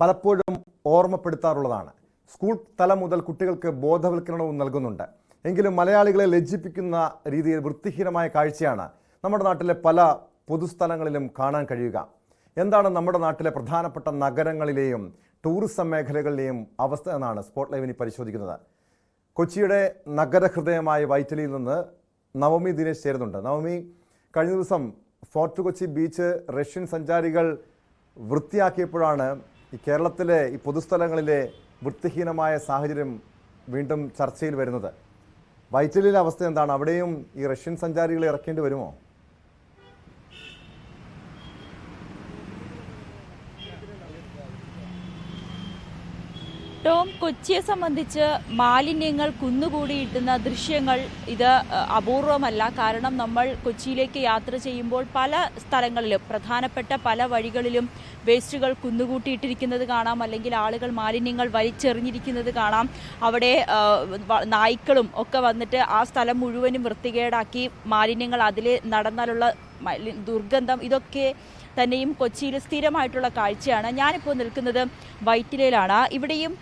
പലപ്പോഴും ഓർമ്മപ്പെടുത്താറുള്ളതാണ്. സ്കൂൾ തലം മുതൽ കുട്ടികൾക്ക് ബോധവൽക്കരണവും നൽകുന്നുണ്ട്. എങ്കിലും മലയാളികളെ ലജ്ജിപ്പിക്കുന്ന രീതിയിൽ വൃത്തിഹീനമായ കാഴ്ചയാണ് നമ്മുടെ നാട്ടിലെ പല പൊതുസ്ഥലങ്ങളിലും കാണാൻ കഴിയുക. എന്താണ് നമ്മുടെ നാട്ടിലെ പ്രധാനപ്പെട്ട നഗരങ്ങളിലെയും ടൂറിസം മേഖലകളിലെയും അവസ്ഥ എന്നാണ് സ്പോട്ട് ലൈവിനി പരിശോധിക്കുന്നത്. കൊച്ചിയുടെ നഗരഹൃദയമായ വൈറ്റലിയിൽ നിന്ന് നവമി ദിനേശ് ചേരുന്നുണ്ട്. നവമി കഴിഞ്ഞ ദിവസം ഫോർട്ട് കൊച്ചി ബീച്ച് റഷ്യൻ സഞ്ചാരികൾ വൃത്തിയാക്കിയപ്പോഴാണ് ഈ കേരളത്തിലെ ഈ പൊതുസ്ഥലങ്ങളിലെ വൃത്തിഹീനമായ സാഹചര്യം വീണ്ടും ചർച്ചയിൽ വരുന്നത്. വൈറ്റിലിലെ അവസ്ഥ എന്താണ്? അവിടെയും ഈ റഷ്യൻ സഞ്ചാരികളെ ഇറക്കേണ്ടി വരുമോ? ടോം കൊച്ചിയെ സംബന്ധിച്ച് മാലിന്യങ്ങൾ കുന്നുകൂടിയിട്ടുന്ന ദൃശ്യങ്ങൾ ഇത് അപൂർവമല്ല. കാരണം നമ്മൾ കൊച്ചിയിലേക്ക് യാത്ര ചെയ്യുമ്പോൾ പല സ്ഥലങ്ങളിലും പ്രധാനപ്പെട്ട പല വഴികളിലും വേസ്റ്റുകൾ കുന്നുകൂട്ടിയിട്ടിരിക്കുന്നത് കാണാം. അല്ലെങ്കിൽ ആളുകൾ മാലിന്യങ്ങൾ വലിച്ചെറിഞ്ഞിരിക്കുന്നത് കാണാം. അവിടെ നായ്ക്കളും ഒക്കെ വന്നിട്ട് ആ സ്ഥലം മുഴുവനും വൃത്തികേടാക്കി മാലിന്യങ്ങൾ അതിൽ നടന്നാലുള്ള ദുർഗന്ധം ഇതൊക്കെ തന്നെയും കൊച്ചിയിൽ സ്ഥിരമായിട്ടുള്ള കാഴ്ചയാണ്. ഞാനിപ്പോൾ നിൽക്കുന്നത് വൈറ്റിലയിലാണ്. ഇവിടെയും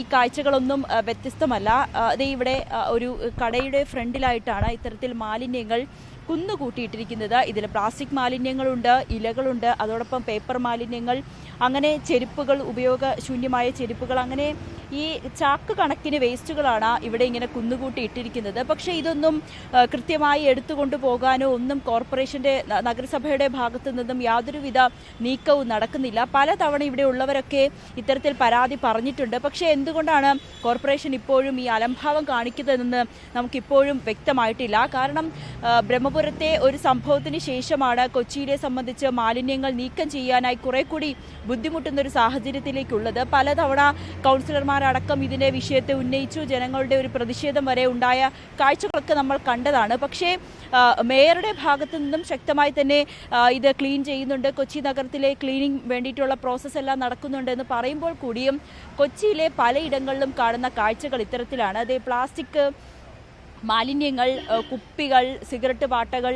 ഈ കാഴ്ചകളൊന്നും വ്യത്യസ്തമല്ല. അതേ ഇവിടെ ഒരു കടയുടെ ഫ്രണ്ടിലായിട്ടാണ് ഇത്തരത്തിൽ മാലിന്യങ്ങൾ കുന്നുകൂട്ടിയിട്ടിരിക്കുന്നത്. ഇതിൽ പ്ലാസ്റ്റിക് മാലിന്യങ്ങളുണ്ട് ഇലകളുണ്ട് അതോടൊപ്പം പേപ്പർ മാലിന്യങ്ങൾ അങ്ങനെ ചെരുപ്പുകൾ ഉപയോഗശൂന്യമായ ചെരുപ്പുകൾ അങ്ങനെ ഈ ചാക്ക് കണക്കിന് വേസ്റ്റുകളാണ് ഇവിടെ ഇങ്ങനെ കുന്നുകൂട്ടി ഇട്ടിരിക്കുന്നത് പക്ഷേ ഇതൊന്നും കൃത്യമായി എടുത്തുകൊണ്ട് പോകാനോ ഒന്നും കോർപ്പറേഷന്റെ നഗരസഭയുടെ ഭാഗത്തു നിന്നും യാതൊരുവിധ നീക്കവും നടക്കുന്നില്ല. പലതവണ ഇവിടെ ഉള്ളവരൊക്കെ ഇത്തരത്തിൽ പരാതി പറഞ്ഞിട്ടുണ്ട്. പക്ഷേ എന്തുകൊണ്ടാണ് കോർപ്പറേഷൻ ഇപ്പോഴും ഈ അലംഭാവം കാണിക്കുന്നതെന്ന് നമുക്കിപ്പോഴും വ്യക്തമായിട്ടില്ല. കാരണം ആ, ബ്രഹ്മപുരത്തെ ഒരു സംഭവത്തിന് ശേഷമാണ് കൊച്ചിയിലെ സംബന്ധിച്ച് മാലിന്യങ്ങൾ നീക്കം ചെയ്യാനായി കുറെ കൂടി ബുദ്ധിമുട്ടുന്ന ഒരു സാഹചര്യത്തിലേക്കുള്ളത്. പലതവണ കൗൺസിലർമാരടക്കം ഇതിന്റെ വിഷയത്തെ ഉന്നയിച്ചു. ജനങ്ങളുടെ ഒരു പ്രതിഷേധം വരെ ഉണ്ടായ കാഴ്ചകളൊക്കെ നമ്മൾ കണ്ടതാണ്. പക്ഷേ മേയറുടെ ഭാഗത്തു നിന്നും ശക്തമായി തന്നെ ഇത് ക്ലീൻ ചെയ്യുന്നുണ്ട്. കൊച്ചി നഗരത്തിലെ ക്ലീനിങ് വേണ്ടിയിട്ടുള്ള പ്രോസസ്സ് എല്ലാം നടക്കുന്നുണ്ട് എന്ന് പറയുമ്പോൾ കൂടിയും കൊച്ചിയിലെ പലയിടങ്ങളിലും കാണുന്ന കാഴ്ചകൾ ഇത്തരത്തിലാണ്. അതേ പ്ലാസ്റ്റിക് മാലിന്യങ്ങൾ കുപ്പികൾ സിഗരറ്റ് പാട്ടകൾ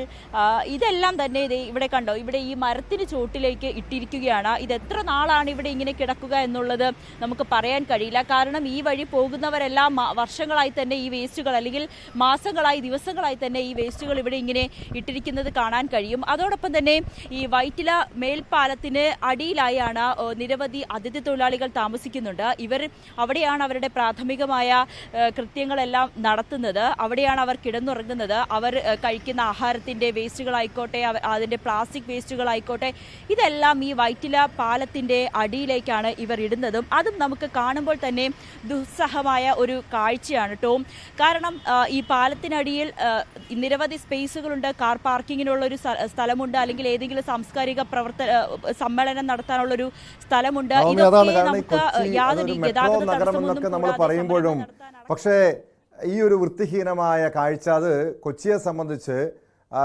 ഇതെല്ലാം തന്നെ ഇത് ഇവിടെ കണ്ടോ ഇവിടെ ഈ മരത്തിന് ചുവട്ടിലേക്ക് ഇട്ടിരിക്കുകയാണ്. ഇത് എത്ര നാളാണ് ഇവിടെ ഇങ്ങനെ കിടക്കുക എന്നുള്ളത് നമുക്ക് പറയാൻ കഴിയില്ല. കാരണം ഈ വഴി പോകുന്നവരെല്ലാം വർഷങ്ങളായി തന്നെ ഈ വേസ്റ്റുകൾ അല്ലെങ്കിൽ മാസങ്ങളായി ദിവസങ്ങളായി തന്നെ ഈ വേസ്റ്റുകൾ ഇവിടെ ഇങ്ങനെ ഇട്ടിരിക്കുന്നത് കാണാൻ കഴിയും. അതോടൊപ്പം തന്നെ ഈ വൈറ്റില മേൽപ്പാലത്തിന് അടിയിലായാണ് നിരവധി അതിഥി തൊഴിലാളികൾ താമസിക്കുന്നുണ്ട്. ഇവർ അവിടെയാണ് അവരുടെ പ്രാഥമികമായ കൃത്യങ്ങളെല്ലാം നടത്തുന്നത്. അവിടെയാണ് അവർ കിടന്നുറങ്ങുന്നത്. അവർ കഴിക്കുന്ന ആഹാരത്തിന്റെ വേസ്റ്റുകളായിക്കോട്ടെ അതിന്റെ അതിന്റെ പ്ലാസ്റ്റിക് വേസ്റ്റുകളായിക്കോട്ടെ ഇതെല്ലാം ഈ വൈറ്റില പാലത്തിന്റെ അടിയിലേക്കാണ് ഇവർ ഇടുന്നതും. അതും നമുക്ക് കാണുമ്പോൾ തന്നെ ദുസ്സഹമായ ഒരു കാഴ്ചയാണ് കേട്ടോ കാരണം ഈ പാലത്തിനടിയിൽ നിരവധി സ്പേസുകളുണ്ട്. കാർ പാർക്കിങ്ങിനുള്ള ഒരു സ്ഥലമുണ്ട്. അല്ലെങ്കിൽ ഏതെങ്കിലും സാംസ്കാരിക പ്രവർത്തന സമ്മേളനം നടത്താനുള്ള ഒരു സ്ഥലമുണ്ട് ഇതൊക്കെ നമുക്ക് യാതൊരു ഗതാഗത തടസ്സമൊന്നും പറയുമ്പോഴും പക്ഷേ ഈ ഒരു വൃത്തിഹീനമായ കാഴ്ച അത് കൊച്ചിയെ സംബന്ധിച്ച്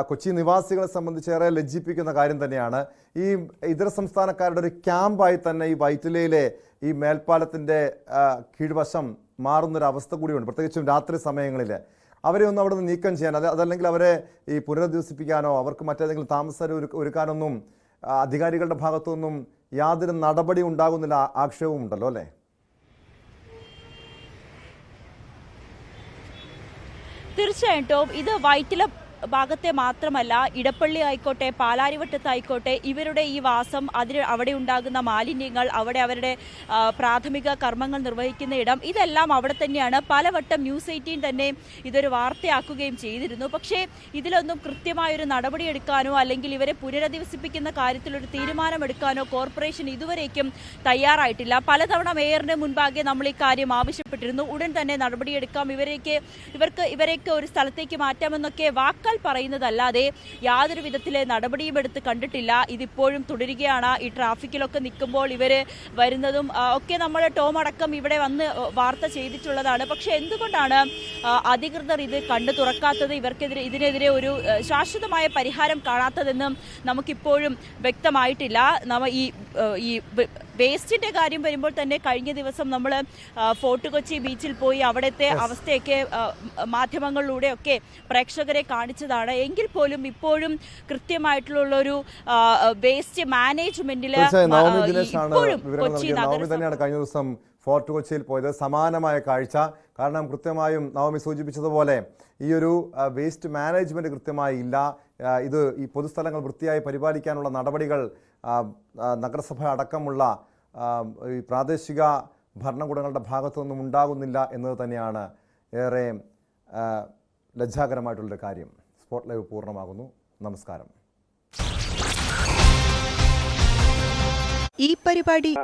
കൊച്ചി നിവാസികളെ സംബന്ധിച്ച് ഏറെ ലജ്ജിപ്പിക്കുന്ന കാര്യം തന്നെയാണ്. ഈ ഇതര സംസ്ഥാനക്കാരുടെ ഒരു ക്യാമ്പായി തന്നെ ഈ വൈറ്റിലയിലെ ഈ മേൽപ്പാലത്തിന്റെ കീഴ്വശം മാറുന്നൊരവസ്ഥ കൂടിയുണ്ട്. പ്രത്യേകിച്ചും രാത്രി സമയങ്ങളിൽ അവരെ ഒന്നും അവിടെ നിന്ന് നീക്കം ചെയ്യാൻ അത് അതല്ലെങ്കിൽ അവരെ ഈ പുനരധിവസിപ്പിക്കാനോ അവർക്ക് മറ്റേതെങ്കിലും താമസം ഒരു ഒരുക്കാനൊന്നും അധികാരികളുടെ ഭാഗത്തുനിന്നും യാതൊരു നടപടി ഉണ്ടാകുന്നില്ല ആക്ഷേപമുണ്ടല്ലോ അല്ലേ? തീർച്ചയായിട്ടും ഇത് വൈറ്റില ഭാഗത്തെ മാത്രമല്ല ഇടപ്പള്ളി ആയിക്കോട്ടെ പാലാരിവട്ടത്തായിക്കോട്ടെ ഇവരുടെ ഈ വാസം അതിന് അവിടെ ഉണ്ടാകുന്ന മാലിന്യങ്ങൾ അവിടെ അവരുടെ പ്രാഥമിക കർമ്മങ്ങൾ നിർവഹിക്കുന്ന ഇടം ഇതെല്ലാം അവിടെ തന്നെയാണ്. പലവട്ടം ന്യൂസ് എയ്റ്റീൻ തന്നെ ഇതൊരു വാർത്തയാക്കുകയും ചെയ്തിരുന്നു. പക്ഷേ ഇതിലൊന്നും കൃത്യമായൊരു നടപടിയെടുക്കാനോ അല്ലെങ്കിൽ ഇവരെ പുനരധിവസിപ്പിക്കുന്ന കാര്യത്തിലൊരു തീരുമാനമെടുക്കാനോ കോർപ്പറേഷൻ ഇതുവരേക്കും തയ്യാറായിട്ടില്ല. പലതവണ മേയറിന് മുൻപാകെ നമ്മൾ ഈ കാര്യം ആവശ്യപ്പെട്ടിരുന്നു. ഉടൻ തന്നെ നടപടിയെടുക്കാം. ഇവരേക്ക് ഇവർക്ക് ഇവരെയൊക്കെ ഒരു സ്ഥലത്തേക്ക് മാറ്റാമെന്നൊക്കെ വാക്കാൽ പറയുന്നതല്ലാതെ യാതൊരു വിധത്തിലെ നടപടിയും എടുത്ത് കണ്ടിട്ടില്ല. ഇതിപ്പോഴും തുടരുകയാണ്. ഈ ട്രാഫിക്കിലൊക്കെ നിൽക്കുമ്പോൾ ഇവർ വരുന്നതും ഒക്കെ നമ്മൾ ടോം അടക്കം ഇവിടെ വന്ന് വാർത്ത ചെയ്തിട്ടുള്ളതാണ്. പക്ഷെ എന്തുകൊണ്ടാണ് അധികൃതർ ഇത് കണ്ടു തുറക്കാത്തത്? ഇവർക്കെതിരെ ഇതിനെതിരെ ഒരു ശാശ്വതമായ പരിഹാരം കാണാത്തതെന്നും നമുക്കിപ്പോഴും വ്യക്തമായിട്ടില്ല. നമ്മ ഈ ഈ വ- വേസ്റ്റിന്റെ കാര്യം വരുമ്പോൾ തന്നെ കഴിഞ്ഞ ദിവസം നമ്മൾ ഫോർട്ട് കൊച്ചി ബീച്ചിൽ പോയി അവിടുത്തെ അവസ്ഥയൊക്കെ മാധ്യമങ്ങളിലൂടെ മാധ്യമങ്ങളിലൂടെയൊക്കെ പ്രേക്ഷകരെ കാണിച്ചതാണ്. എങ്കിൽ പോലും ഇപ്പോഴും കൃത്യമായിട്ടുള്ള ഒരു വേസ്റ്റ് മാനേജ്മെന്റിൽ ഇപ്പോഴും കൊച്ചി തന്നെയാണ് കഴിഞ്ഞ ദിവസം ഫോർട്ട് കൊച്ചിയിൽ പോയത്. സമാനമായ കാഴ്ച. കാരണം കൃത്യമായും നവമി സൂചിപ്പിച്ചതുപോലെ ഈ ഒരു വേസ്റ്റ് മാനേജ്മെന്റ് കൃത്യമായി ഇല്ല. ഇത് ഈ പൊതുസ്ഥലങ്ങൾ വൃത്തിയായി പരിപാലിക്കാനുള്ള നടപടികൾ നഗരസഭ അടക്കമുള്ള ഈ പ്രാദേശിക ഭരണകൂടങ്ങളുടെ ഭാഗത്തുനിന്നും ഉണ്ടാകുന്നില്ല എന്നത് തന്നെയാണ് ഏറെ ലജ്ജാകരമായിട്ടുള്ളൊരു കാര്യം. സ്പോട്ട് ലൈവ് പൂർണമാകുന്നു. നമസ്കാരം. ഈ പരിപാടി